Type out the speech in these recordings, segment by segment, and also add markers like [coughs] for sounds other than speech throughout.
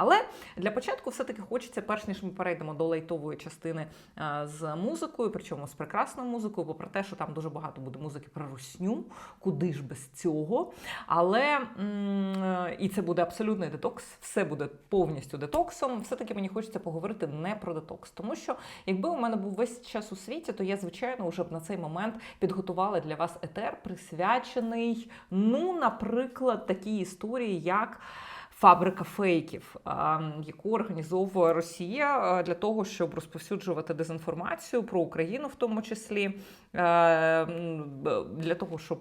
Але для початку все-таки хочеться, перш ніж ми перейдемо до лайтової частини е, з музикою, причому з прекрасною музикою, попри те, що там дуже багато буде музики про русню, куди ж без цього. Але і це буде абсолютний детокс, все буде повністю детоксом. Все-таки мені хочеться поговорити не про детокс, тому що якби у мене був весь час у світі, то я звичайно вже б на цей момент підготувала для вас етер, присвячений, ну, наприклад, такій історії, як. Фабрика фейків, яку організовує Росія для того, щоб розповсюджувати дезінформацію про Україну, в тому числі для того, щоб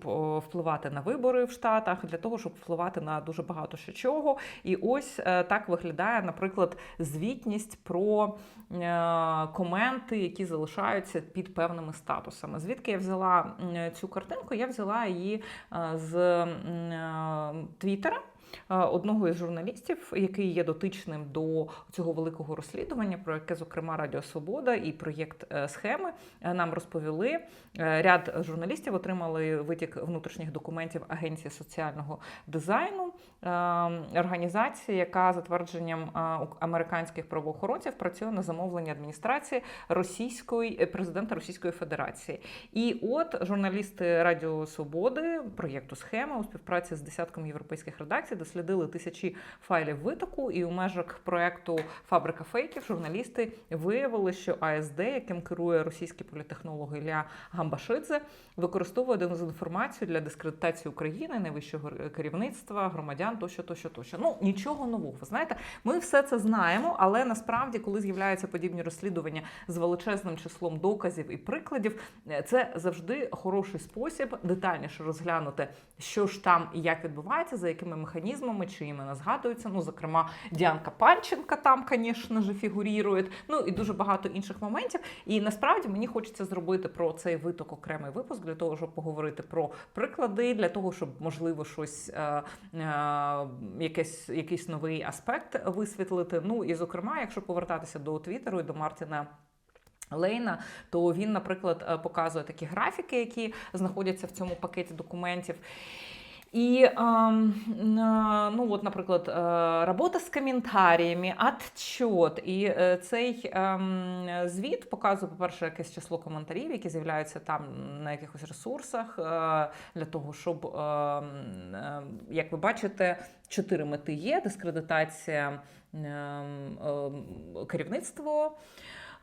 впливати на вибори в Штатах, для того, щоб впливати на дуже багато ще чого. І ось е, так виглядає, наприклад, звітність про е, коменти, які залишаються під певними статусами. Звідки я взяла цю картинку? Я взяла її е, з Твіттера. Е, Одного із журналістів, який є дотичним до цього великого розслідування, про яке, зокрема, Радіо Свобода і проєкт е, схеми е, нам розповіли. Ряд журналістів отримали витік внутрішніх документів Агенції соціального дизайну, організації, яка за твердженням американських правоохоронців працює на замовлення адміністрації російської президента Російської Федерації. І от журналісти Радіо Свободи проєкту схема у співпраці з десятком європейських редакцій дослідили тисячі файлів витоку. І у межах проєкту Фабрика фейків журналісти виявили, що АСД, яким керує російський політехнолог Ілля Гамбашидзе, використовує дезінформацію для дискредитації України, найвищого керівництва, громадян тощо, тощо, тощо. Ну нічого нового. Ви знаєте, ми все це знаємо, але насправді, коли з'являються подібні розслідування з величезним числом доказів і прикладів, е, це завжди хороший спосіб детальніше розглянути, що ж там і як відбувається, за якими механізмами, чи імена згадуються. Ну, зокрема, Діанка Панченка там, звісно ж, фігурірує. Ну і дуже багато інших моментів. І насправді мені хочеться зробити про цей виток окремий випуск для того, щоб поговорити про приклади, для того, щоб можливо щось е, е, якийсь, якийсь новий аспект висвітлити. Ну і зокрема, якщо повертатися до Твіттеру і до Мартіна. Лейна, то він, наприклад, е, показує такі графіки, які знаходяться в цьому пакеті документів. І ну, от, наприклад, е, робота з коментарями, отчет. І е, цей звіт показує, по-перше, якесь число коментарів, які з'являються там на якихось ресурсах, е, для того, щоб, е, як ви бачите, чотири мети є: дискредитація ем, ем, керівництво.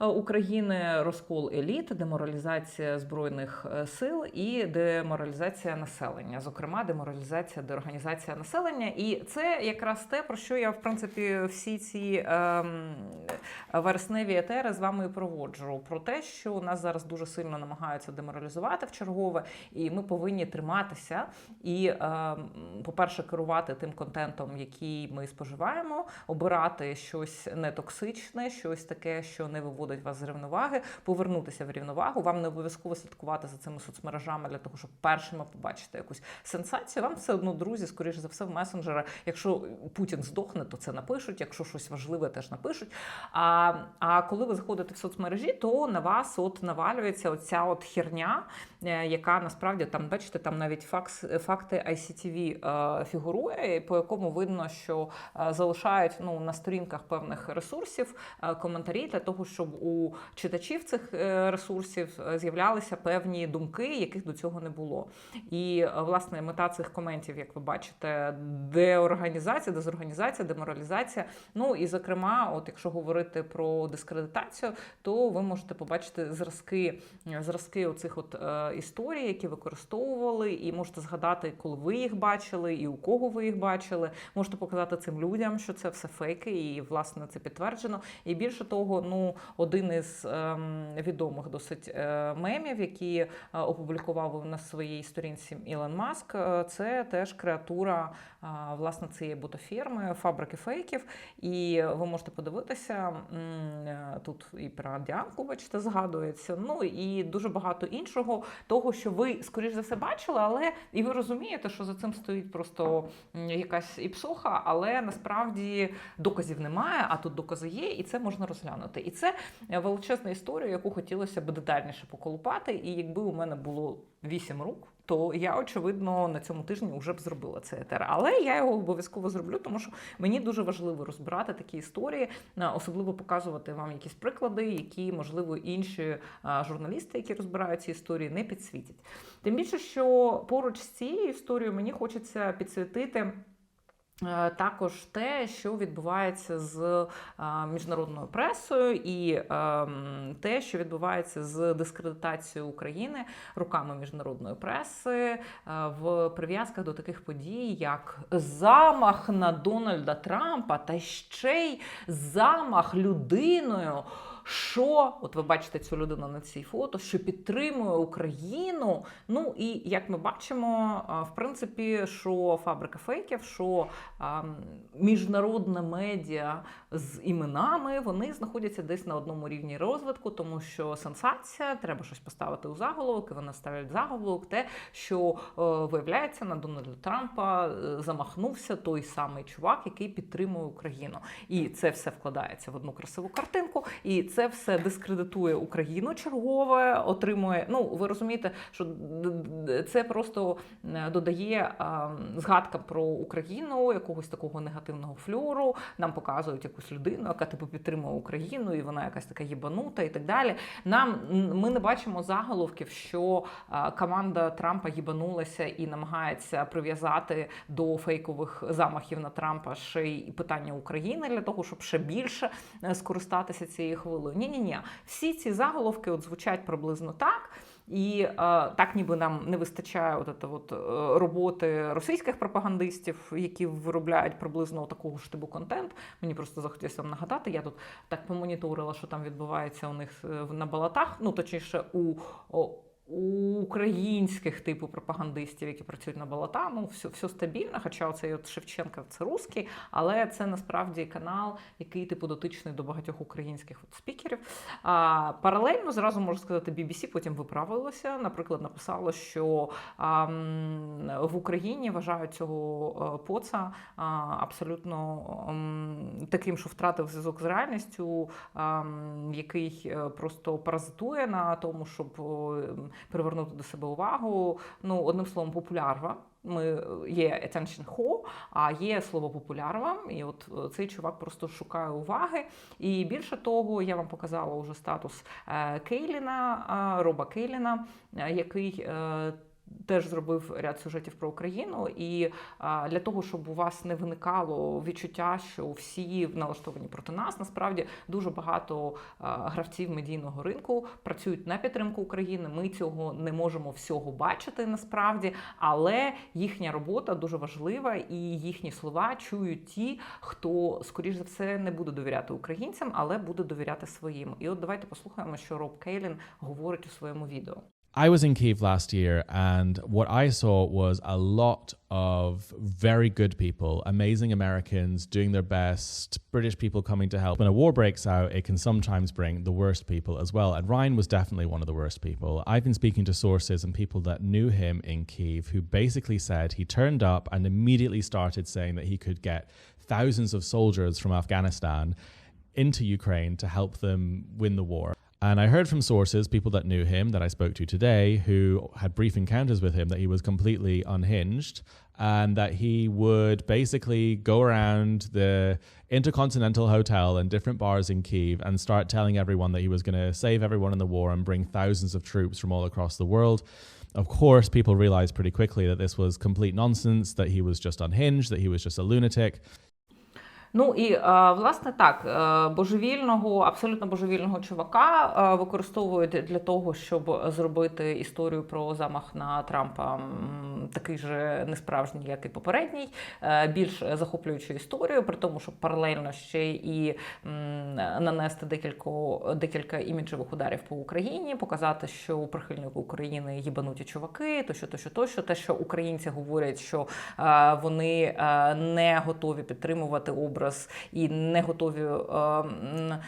Е, України розкол еліт, деморалізація збройних е, сил і деморалізація населення, зокрема, деморалізація, деорганізація населення. І це якраз те, про що я в принципі всі ці ем, вересневі етери з вами і проводжу. Про те, що нас зараз дуже сильно намагаються деморалізувати в чергове, і ми повинні триматися і, ем, по-перше, керувати тим контентом, який ми споживаємо, обирати щось нетоксичне, щось таке, що не виводить вас з рівноваги, повернутися в рівновагу. Вам не обов'язково слідкувати за цими соцмережами для того, щоб першими побачити якусь сенсацію. Вам все одно, друзі, скоріше за все, в месенджера. Якщо Путін здохне, то це напишуть. Якщо щось важливе, теж напишуть. А, а коли ви заходите в соцмережі, то на вас от навалюється оця от херня, е, яка насправді там, бачите, там навіть факс, факти ICTV е, фігурує, по якому видно, що е, залишають ну на сторінках певних ресурсів е, коментарі для того, щоб у читачів цих е, ресурсів е, з'являлися певні думки, яких до цього не було. І е, власне мета цих коментів, як ви бачите, деорганізація, дезорганізація, деморалізація. Ну і зокрема, от якщо говорити про дискредитацію, то ви можете побачити зразки, зразки оцих от історій, які використовували, і можете згадати, коли ви їх бачили, і у кого ви їх бачили. Можете показати цим людям, що це все фейки, і власне це підтверджено. І більше того, ну один із ем, відомих досить е, мемів, які е, опублікував на своїй сторінці Ілон Маск, е, це теж креатура власне цієї ботофірми, фабрики фейків. І ви можете подивитися е, тут і про Діанку, бачите, згадується. Ну і дуже багато іншого, того, що ви скоріш за все бачили, але і ви розумієте, що за цим стоїть просто якась іпсоха, але насправді доказів немає, а тут докази є, і це можна розглянути. І це величезна історія, яку хотілося б детальніше поколупати. І якби у мене було вісім рук. То я очевидно на цьому тижні вже б зробила цей етер. Але я його обов'язково зроблю, тому що мені дуже важливо розбирати такі історії, особливо показувати вам якісь приклади, які можливо інші журналісти, які розбирають ці історії, не підсвітять. Тим більше, що поруч з цією історією мені хочеться підсвітити. Е, Також те, що відбувається з е, міжнародною пресою, і ем, те, що відбувається з дискредитацією України руками міжнародної преси е, в прив'язках до таких подій, як замах на Дональда Трампа, та ще й замах людиною. Що, от ви бачите цю людину на цій фото, що підтримує Україну. Ну і як ми бачимо, в принципі, що фабрика фейків, що міжнародне медіа з іменами, вони знаходяться десь на одному рівні розвитку, тому що сенсація, треба щось поставити у заголовок, і вони ставлять заголовок, те, що е, виявляється на Дональда Трампа е, замахнувся той самий чувак, який підтримує Україну. І це все вкладається в одну красиву картинку, і це все дискредитує Україну чергове, отримує. Ну, ви розумієте, що це просто е, додає згадка про Україну, якогось такого негативного флюру. Нам показують якусь людину, яка типу підтримує Україну, і вона якась така єбанута і так далі. Нам ми не бачимо заголовків, що команда Трампа їбанулася і намагається прив'язати до фейкових замахів на Трампа ще й питання України для того, щоб ще більше е, скористатися цією хвилею. Ні, ні, ні. Всі ці заголовки от звучать приблизно так. І е, так, ніби нам не вистачає от, от, е, роботи російських пропагандистів, які виробляють приблизно такого ж типу контент. Мені просто захотілося вам нагадати. Я тут так помоніторила, що там відбувається у них е, на балатах, ну точніше, у. Українських типу пропагандистів, які працюють на балота, ну все, все стабільно. Хоча оцей от Шевченка це русський, але це насправді канал, який типу дотичний до багатьох українських от спікерів. А, паралельно зразу можу сказати, BBC потім виправилося. Наприклад, написало, що а, в Україні вважають цього е, поца а, абсолютно м, таким, що втратив зв'язок з реальністю, а, який е, просто паразитує на тому, щоб м, привернути до себе увагу. Ну, одним словом, популярва. Ми є attention ho, а є слово популярва. І от е, цей чувак просто шукає уваги. І більше того, я вам показала вже статус е, Кейліна, е, Роба Кейліна, е, який. Теж зробив ряд сюжетів про Україну, і для того, щоб у вас не виникало відчуття, що всі налаштовані проти нас, насправді дуже багато гравців медійного ринку працюють на підтримку України. Ми цього не можемо всього бачити насправді, але їхня робота дуже важлива, і їхні слова чують ті, хто скоріш за все не буде довіряти українцям, але буде довіряти своїм. І от давайте послухаємо, що Роб Кейлін говорить у своєму відео. I was in Kiev last year, and what I saw was a lot of very good people, amazing Americans doing their best, British people coming to help. When a war breaks out, it can sometimes bring the worst people as well. And Ryan was definitely one of the worst people. I've been speaking to sources and people that knew him in Kiev who basically said he turned up and immediately started saying that he could get thousands of soldiers from Afghanistan into Ukraine to help them win the war. And I heard from sources, people that knew him that I spoke to today, who had brief encounters with him, that he was completely unhinged and that he would basically go around the Intercontinental Hotel and different bars in Kiev and start telling everyone that he was going to save everyone in the war and bring thousands of troops from all across the world. Of course, people realized pretty quickly that this was complete nonsense, that he was just unhinged, that he was just a lunatic. Ну і е, власне так, е, божевільного, абсолютно божевільного чувака е, використовують для того, щоб зробити історію про замах на Трампа такий же несправжній, як і попередній, більш захоплюючу історію, при тому, щоб паралельно ще і нанести декілька, декілька іміджевих ударів по Україні, показати, що прихильники України їбануті чуваки, тощо, тощо, тощо, те, що українці говорять, що вони не готові підтримувати образ і не готові е,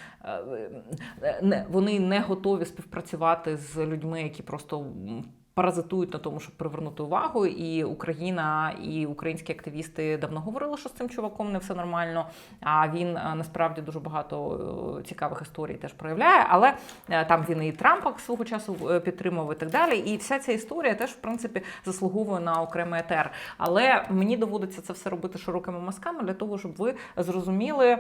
е, не, вони не готові співпрацювати з людьми, які просто паразитують на тому, щоб привернути увагу. І Україна і українські активісти давно говорили, що з цим чуваком не все нормально. А він е, насправді дуже багато е, цікавих історій теж проявляє. Але е, там він і Трампа свого часу підтримував і так далі. І вся ця історія теж, в принципі, заслуговує на окремий етер. Але мені доводиться це все робити широкими мазками для того, щоб ви зрозуміли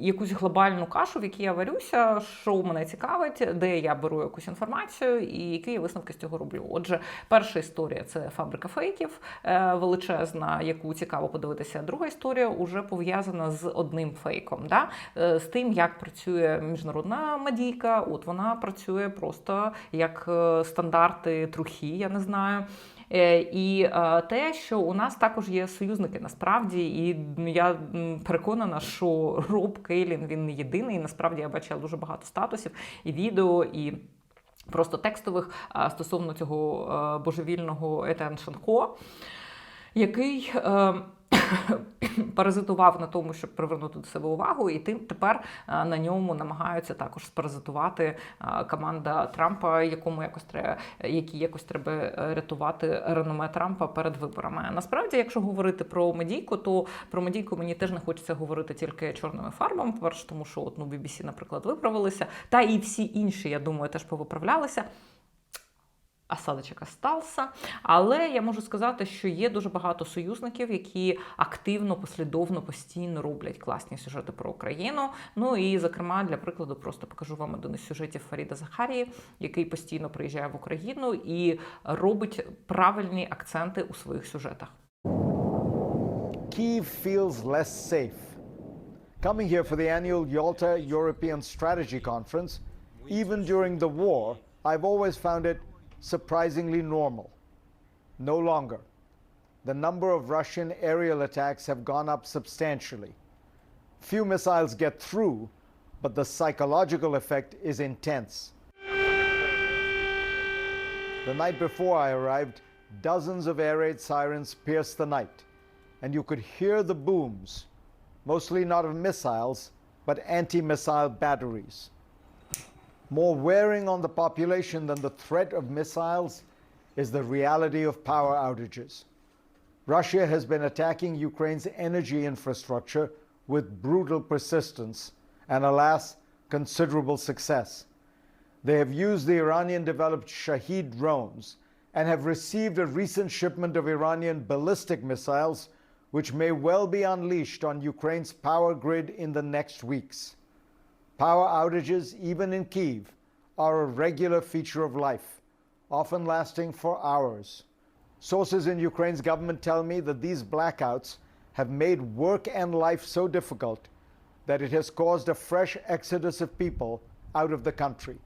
якусь глобальну кашу, в якій я варюся, що мене цікавить, де я беру якусь інформацію і які висновки цього роблю. Отже, перша історія це фабрика фейків е, величезна, яку цікаво подивитися. Друга історія вже пов'язана з одним фейком, да? е, з тим, як працює міжнародна медійка. От вона працює просто як е, стандарти трухи, я не знаю. І те, що у нас також є союзники насправді, і я переконана, що Роб Кейлін він не єдиний. І насправді я бачила дуже багато статусів і відео, і просто текстових стосовно цього е, божевільного Етен Шанко, який. [coughs] Паразитував на тому, щоб привернути до себе увагу, і тим тепер е, на ньому намагаються також спаразитувати е, команда Трампа, якому якось треба, які якось треба е, рятувати реноме Трампа перед виборами. Насправді, якщо говорити про медійку, то про медійку мені теж не хочеться говорити тільки чорними фарбами. Перше, тому що от, ну, BBC, наприклад, виправилися, та і всі інші, я думаю, теж повиправлялися. Осадочок остався. Але я можу сказати, що є дуже багато союзників, які активно, послідовно, постійно роблять класні сюжети про Україну. Ну і, зокрема, для прикладу, просто покажу вам один із сюжетів Фаріда Захарії, який постійно приїжджає в Україну і робить правильні акценти у своїх сюжетах. Kiev feels less safe. Coming here for the annual Yalta European Strategy Conference, even during the war, I've always found it surprisingly normal. No longer. The number of Russian aerial attacks have gone up substantially. Few missiles get through, but the psychological effect is intense. The night before I arrived, dozens of air raid sirens pierced the night, and you could hear the booms, mostly not of missiles, but anti missile batteries. More wearing on the population than the threat of missiles is the reality of power outages. Russia has been attacking Ukraine's energy infrastructure with brutal persistence and, alas, considerable success. They have used the Iranian developed Shahid drones and have received a recent shipment of Iranian ballistic missiles, which may well be unleashed on Ukraine's power grid in the next weeks. Power outages, even in Kiev, are a regular feature of life, often lasting for hours. Sources in Ukraine's government tell me that these blackouts have made work and life so difficult that it has caused a fresh exodus of people out of the country.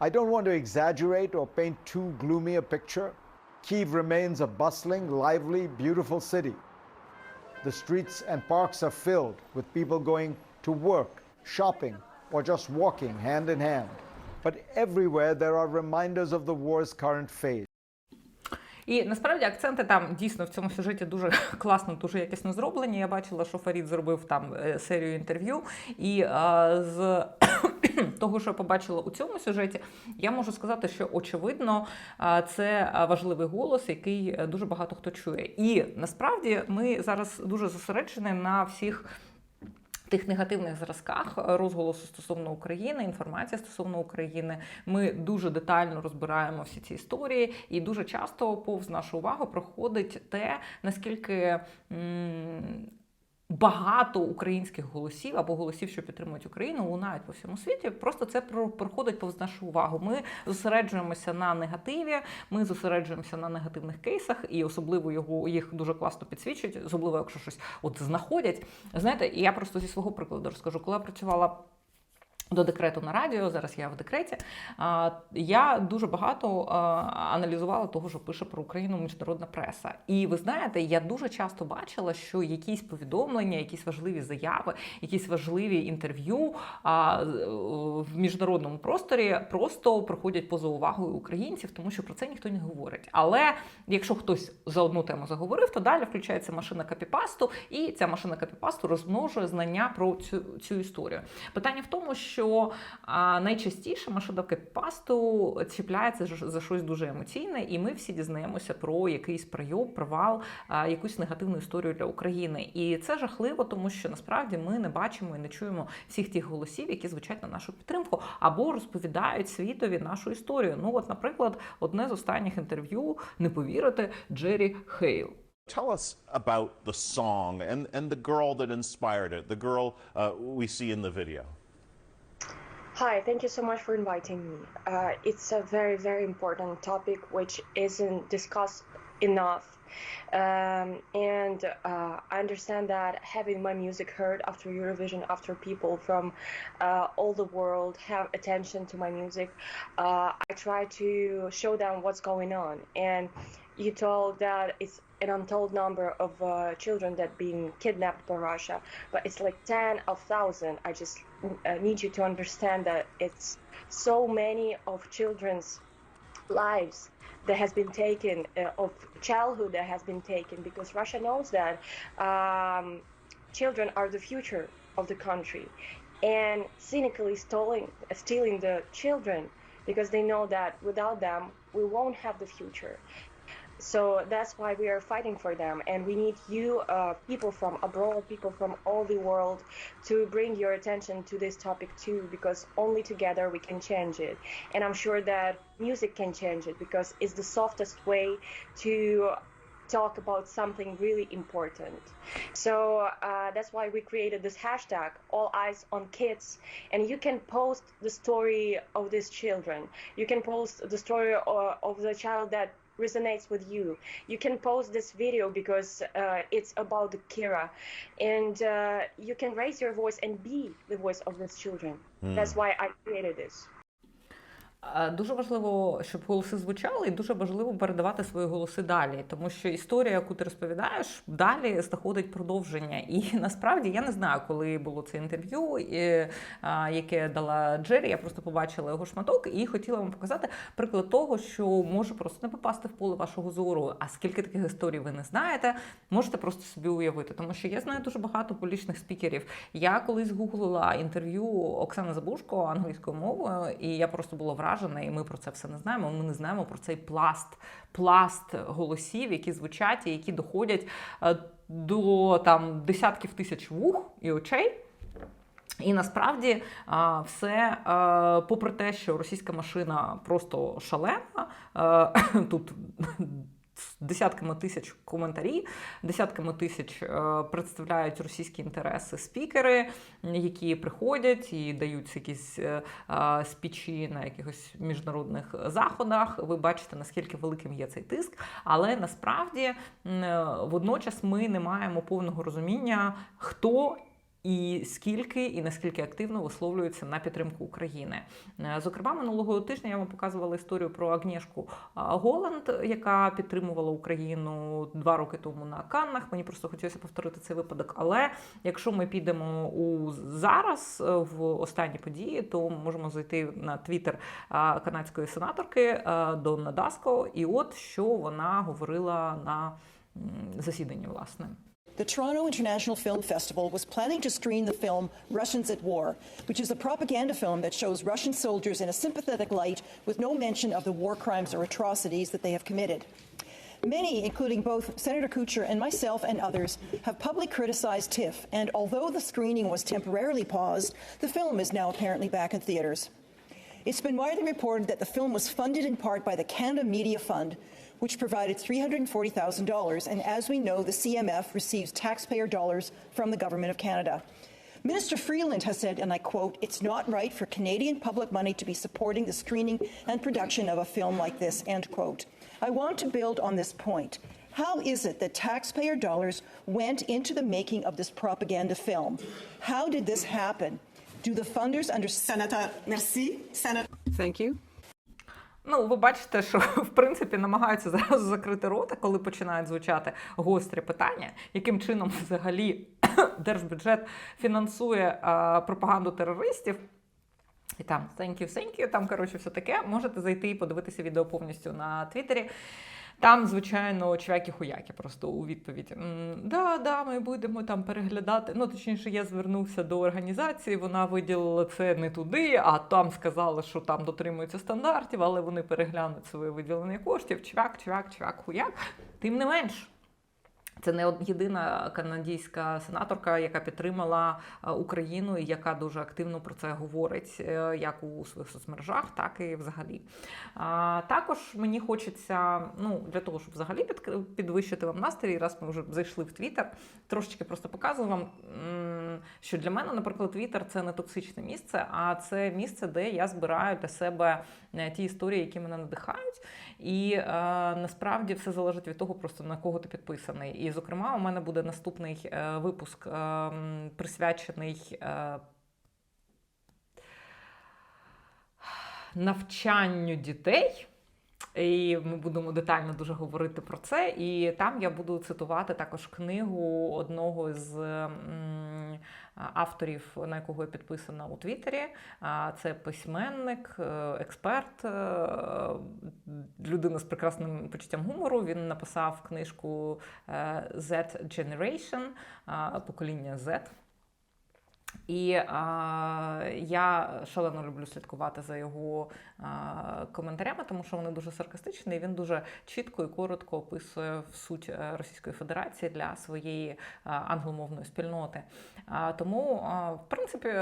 I don't want to exaggerate or paint too gloomy a picture. Kiev remains a bustling, lively, beautiful city. The streets and parks are filled with people going to work, shopping, or just walking hand in hand. But everywhere there are reminders of the war's current phase. І насправді акценти там дійсно в цьому сюжеті дуже [laughs] класно, дуже якісно зроблені. Я бачила, що Фарід зробив там е, серію інтерв'ю, і е, з [coughs] того, що я побачила у цьому сюжеті, я можу сказати, що очевидно е, це важливий голос, який дуже багато хто чує. І насправді ми зараз дуже зосереджені на всіх. Тих негативних зразках розголосу стосовно України, інформація стосовно України, ми дуже детально розбираємо всі ці історії, і дуже часто повз нашу увагу проходить те, наскільки м, багато українських голосів або голосів, що підтримують Україну, лунають по всьому світі. Просто це про- проходить повз нашу увагу. Ми зосереджуємося на негативі, ми зосереджуємося на негативних кейсах, і особливо його їх дуже класно підсвічують, особливо якщо щось от знаходять. Знаєте, я просто зі свого прикладу розкажу, коли я працювала. До декрету на радіо, зараз я в декреті. Я дуже багато аналізувала того, що пише про Україну міжнародна преса. І ви знаєте, я дуже часто бачила, що якісь повідомлення, якісь важливі заяви, якісь важливі інтерв'ю в міжнародному просторі просто проходять поза увагою українців, тому що про це ніхто не говорить. Але якщо хтось за одну тему заговорив, то далі включається машина копіпасту, і ця машина копіпасту розмножує знання про цю, цю історію. Питання в тому, що що а, найчастіше Машуда Кеппасту чіпляється за щось дуже емоційне, і ми всі дізнаємося про якийсь прийом, провал, а, якусь негативну історію для України. І це жахливо, тому що насправді ми не бачимо і не чуємо всіх тих голосів, які звучать на нашу підтримку, або розповідають світові нашу історію. Ну, от, наприклад, одне з останніх інтерв'ю, не повірите, Джері Хейл. Tell us about the song and, and the girl that inspired it, the girl uh, we see in the video. Hi, thank you so much for inviting me. Uh, it's a very, very important topic which isn't discussed enough. Um, and uh, I understand that having my music heard after Eurovision, after people from uh, all the world have attention to my music, uh, I try to show them what's going on. And you told that it's an untold number of uh, children that being kidnapped by Russia, but it's like 10 of thousand. I just uh, need you to understand that it's so many of children's lives that has been taken, uh, of childhood that has been taken, because Russia knows that um, children are the future of the country, and cynically stealing, stealing the children because they know that without them we won't have the future. So that's why we are fighting for them, and we need you, uh, people from abroad, people from all the world, to bring your attention to this topic too, because only together we can change it. And I'm sure that music can change it because it's the softest way to talk about something really important. So uh, that's why we created this hashtag, All Eyes on Kids, and you can post the story of these children. You can post the story of, of the child that resonates with you. You can post this video because uh, it's about the Kira, and uh, you can raise your voice and be the voice of these children. That's why I created this. Дуже важливо, щоб голоси звучали, і дуже важливо передавати свої голоси далі, тому що історія, яку ти розповідаєш, далі знаходить продовження. І насправді я не знаю, коли було це інтерв'ю, яке дала Джері. Я просто побачила його шматок і хотіла вам показати приклад того, що може просто не попасти в поле вашого зору. А скільки таких історій ви не знаєте, можете просто собі уявити. Тому що я знаю дуже багато публічних спікерів. Я колись гуглила інтерв'ю Оксани Забушко англійською мовою, і я просто була вражена, і ми про це все не знаємо. Ми не знаємо про цей пласт, пласт голосів, які звучать і які доходять е, до там десятків тисяч вух і очей. І насправді все, попри те, що російська машина просто шалена, [coughs] тут десятками тисяч коментарів, десятками тисяч е, представляють російські інтереси спікери, які приходять і дають якісь е, е, спічі на якихось міжнародних заходах. Ви бачите, наскільки великим є цей тиск, але насправді е, водночас ми не маємо повного розуміння, хто і скільки і наскільки активно висловлюються на підтримку України. Е, Зокрема, минулого тижня я вам показувала історію про Агнєшку а, Голланд, яка підтримувала Україну два роки тому на Каннах. Мені просто хотілося повторити цей випадок. Але якщо ми підемо у зараз е, в останні події, то можемо зайти на твіттер канадської сенаторки Донна Даско, і от що вона говорила на засіданні, власне. The Toronto International Film Festival was planning to screen the film Russians at War, which is a propaganda film that shows Russian soldiers in a sympathetic light with no mention of the war crimes or atrocities that they have committed. Many, including both Senator Kucher and myself and others, have publicly criticized TIFF, and although the screening was temporarily paused, the film is now apparently back in theaters. It's been widely reported that the film was funded in part by the Canada Media Fund, which provided $340,000, and as we know, the CMF receives taxpayer dollars from the Government of Canada. Minister Freeland has said, and I quote, it's not right for Canadian public money to be supporting the screening and production of a film like this, end quote. I want to build on this point. How is it that taxpayer dollars went into the making of this propaganda film? How did this happen? Do the funders under Senator, merci, Senator. Thank you. Ну, ви бачите, що в принципі намагаються зразу закрити рота, коли починають звучати гострі питання, яким чином взагалі [coughs] держбюджет фінансує а, пропаганду терористів. І там thank you, thank you, там коротше все таке. Можете зайти і подивитися відео повністю на Твіттері. Там, звичайно, чвяки-хуяки просто у відповідь. Да, да, ми будемо там переглядати. Ну, точніше, я звернувся до організації, вона виділила це не туди, а там сказали, що там дотримуються стандартів, але вони переглянуть своє виділення коштів. Чвяк, чвяк, чвяк, хуяк. Тим не менш. Це не єдина канадійська сенаторка, яка підтримала е, Україну і яка дуже активно про це говорить, е, як у своїх соцмережах, так і взагалі. А, також мені хочеться, ну для того, щоб взагалі під, підвищити вам настрій, раз ми вже зайшли в Твіттер, трошечки просто показую вам, що для мене, наприклад, Твіттер це не токсичне місце, а це місце, де я збираю для себе е, ті історії, які мене надихають. І е, насправді все залежить від того, просто на кого ти підписаний. І, зокрема, у мене буде наступний е, випуск, е, присвячений. Е, Навчанню дітей, і ми будемо детально дуже говорити про це. І там я буду цитувати також книгу одного з авторів, на якого я підписана у Твіттері. Це письменник, е, експерт, е, людина з прекрасним почуттям гумору. Він написав книжку е, Z Generation, покоління Z. І а, я шалено люблю слідкувати за його а, коментарями, тому що вони дуже саркастичні. і Він дуже чітко і коротко описує в суть е, Російської Федерації для своєї а, англомовної спільноти. А, тому, а, в принципі,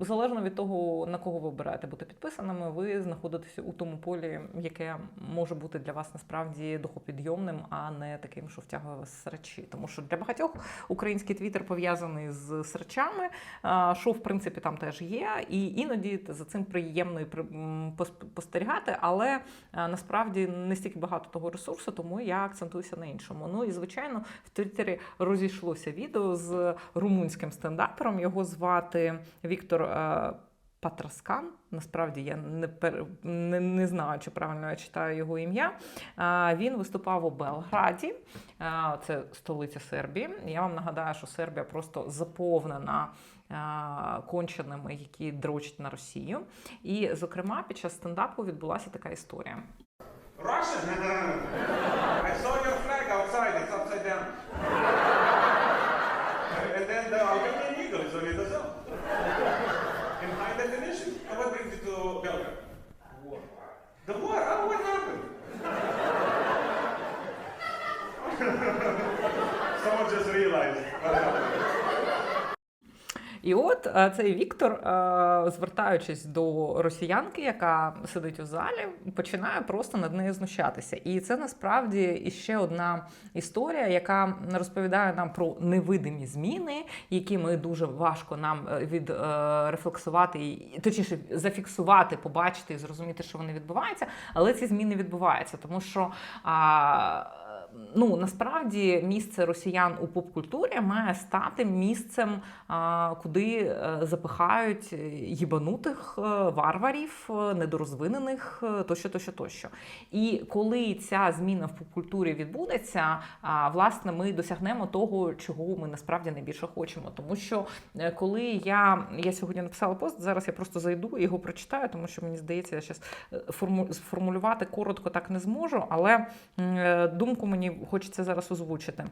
залежно від того, на кого ви обираєте бути підписаними, ви знаходитеся у тому полі, яке може бути для вас насправді духопідйомним, а не таким, що втягує вас срачі. Тому що для багатьох український твіттер пов'язаний з срачами. Що в принципі там теж є, і іноді за цим приємно і спостерігати, але насправді не стільки багато того ресурсу, тому я акцентуюся на іншому. Ну і звичайно, в Твіттері розійшлося відео з румунським стендапером. Його звати Віктор. е, Патраскан, насправді я не, пер... не, не знаю, чи правильно я читаю його ім'я. А, Він виступав у Белграді, це столиця Сербії. Я вам нагадаю, що Сербія просто заповнена конченими, які дрочать на Росію. І, зокрема, під час стендапу відбулася така історія. Oh, happened. І от е, цей Віктор, е, звертаючись до росіянки, яка сидить у залі, починає просто над нею знущатися. І це насправді іще одна історія, яка розповідає нам про невидимі зміни, які ми дуже важко нам е, відрефлексувати, точніше зафіксувати, побачити і зрозуміти, що вони відбуваються. Але ці зміни відбуваються, тому що. Ну насправді місце росіян у поп-культурі має стати місцем, куди е, запихають їбанутих е, варварів, е, недорозвинених тощо, тощо, тощо. І коли ця зміна в поп-культурі відбудеться, власне, ми досягнемо того, чого ми насправді найбільше хочемо. Тому що коли я, я сьогодні написала пост, зараз я просто зайду і його прочитаю, тому що мені здається, я зараз форму, сформулювати коротко так не зможу, але думку мені хочеться зараз озвучити.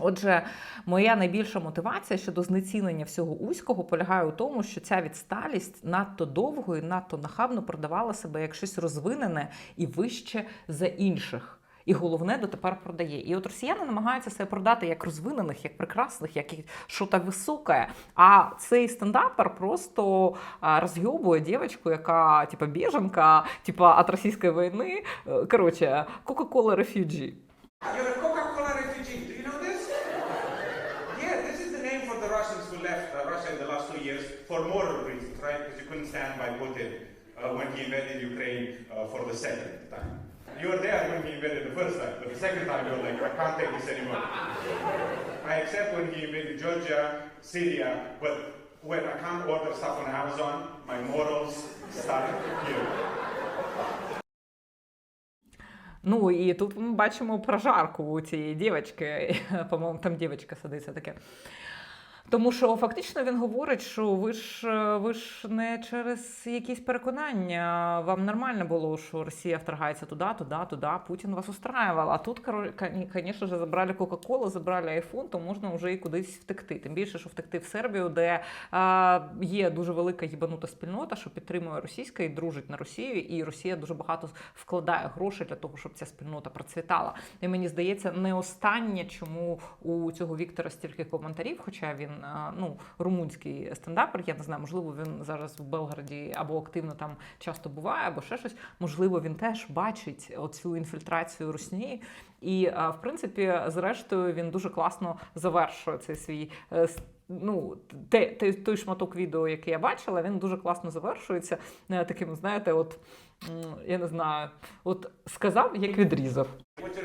Отже, моя найбільша мотивація щодо знецінення всього уського полягає у тому, що ця відсталість надто довго і надто нахабно продавала себе як щось розвинене і вище за інших. І головне дотепер продає. І от росіяни намагаються себе продати як розвинених, як прекрасних, як що то високе. А цей стендапер просто розйобує дівчинку, яка типа біженка, типа від російської війни. Е, Коротше, Coca-Cola Refugee. You're a Coca-Cola refugee. Do you know this? Yeah, this is the name for the Russians who left uh, Russia in the last two years for moral reasons, right? Because you couldn't stand by Putin uh, when he invaded Ukraine uh, for the second time. You were there when he invaded the first time, but the second time you were like, I can't take this anymore. I accept when he invaded Georgia, Syria, but when I can't order stuff on Amazon, my morals start here. Ну і тут ми бачимо прожарку у цієї дівчинки. [laughs] По-моєму, там дівчинка садиться таке. Тому що фактично він говорить, що ви ж е, ви ж не через якісь переконання. Вам нормально було, що Росія вторгається туди, туди, туди. Путін вас устраивав. А тут, звісно забрали Кока-Колу, забрали айфон, то можна вже і кудись втекти. Тим більше, що втекти в Сербію, де е, є дуже велика їбанута спільнота, що підтримує російська і дружить на Росію, і Росія дуже багато вкладає грошей для того, щоб ця спільнота процвітала. І мені здається, не останнє, чому у цього Віктора стільки коментарів, хоча він ну румунський стендапер, я не знаю, можливо, він зараз в Белграді або активно там часто буває, або ще щось. Можливо, він теж бачить оцю інфільтрацію Росії. І в принципі, зрештою, він дуже класно завершує цей свій. е, Ну, те, те, той шматок відео, який я бачила, він дуже класно завершується е, таким, знаєте, от я не знаю, от сказав, як відрізав. What's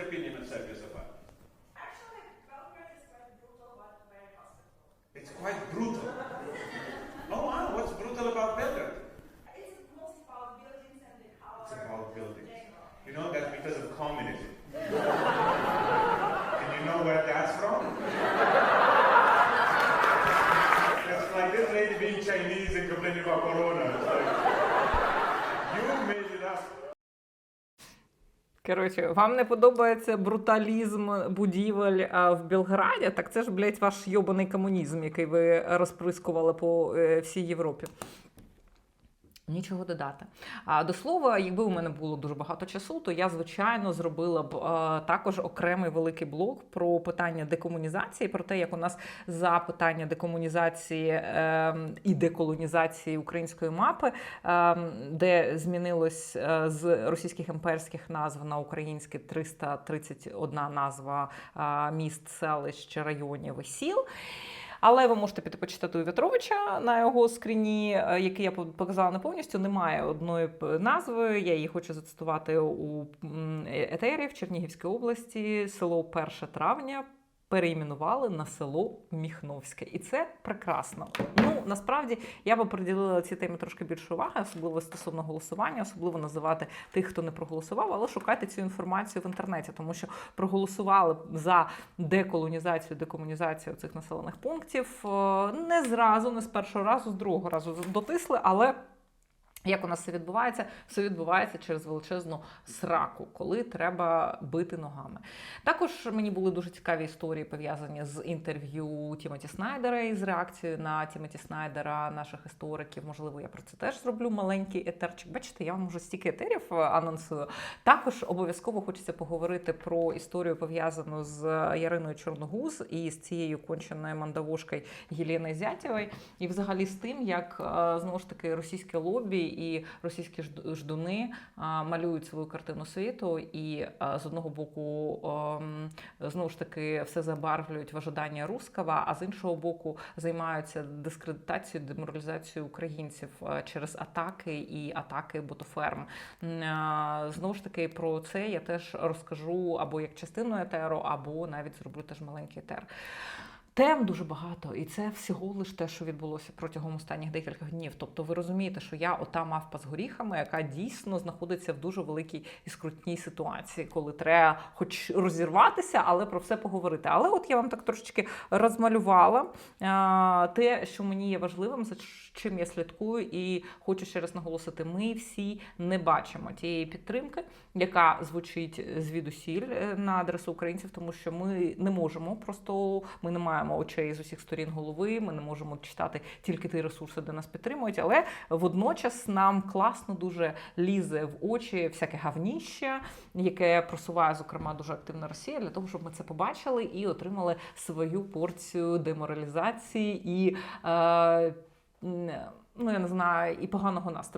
Коротше, вам не подобається бруталізм будівель а, в Білграді? Так це ж, блядь, ваш йобаний комунізм, який ви розприскували по е, всій Європі. Нічого додати. А до слова, якби у мене було дуже багато часу, то я звичайно зробила б е, також окремий великий блог про питання декомунізації, про те, як у нас за питання декомунізації е, і деколонізації української мапи, е, де змінилось е, з російських імперських назв на українські 331 назва е, міст, селищ, районів і сіл. Але ви можете піти почитати у В'ятровича на його скріні, е, який я показала не повністю. Немає одної назви. Я її хочу зацитувати у е- етері в Чернігівській області. Село 1 травня. Переіменували на село Міхновське, і це прекрасно. Ну насправді я би приділила цій темі трошки більше уваги, особливо стосовно голосування, особливо називати тих, хто не проголосував, але шукайте цю інформацію в інтернеті, тому що проголосували за деколонізацію, декомунізацію цих населених пунктів е, не зразу, не з першого разу, з другого разу дотисли, але. Як у нас це відбувається? Все відбувається через величезну сраку, коли треба бити ногами. Також мені були дуже цікаві історії пов'язані з інтерв'ю Тімоті Снайдера і з реакцією на Тімоті Снайдера, наших істориків. Можливо, я про це теж зроблю маленький етерчик. Бачите, я вам вже стільки етерів е, анонсую. Також обов'язково хочеться поговорити про історію пов'язану з Яриною Чорногуз і з цією конченою мандавошкою Єліною Зятєвою, і взагалі з тим, як е, знову ж таки російське лобі і російські ждуни малюють свою картину світу, і з одного боку знову ж таки все забарвлюють в ожиданні руского, а з іншого боку займаються дискредитацією, деморалізацією українців через атаки і атаки ботоферм. Знову ж таки про це я теж розкажу або як частину етеру, або навіть зроблю теж маленький етер. Тем дуже багато, і це всього лише те, що відбулося протягом останніх декількох днів. Тобто, ви розумієте, що я ота мавпа з горіхами, яка дійсно знаходиться в дуже великій і скрутній ситуації, коли треба, хоч розірватися, але про все поговорити. Але от я вам так трошечки розмалювала те, що мені є важливим, за чим я слідкую, і хочу ще раз наголосити: ми всі не бачимо тієї підтримки, яка звучить звідусіль е, на адресу українців, тому що ми не можемо просто ми не маємо очей з усіх сторін голови. Ми не можемо читати тільки ті ресурси, де нас підтримують. Але водночас нам класно дуже лізе в очі всяке гавніще, яке просуває зокрема дуже активна Росія, для того, щоб ми це побачили і отримали свою порцію деморалізації і. Е, Ну, я не знаю, і поганого настрою.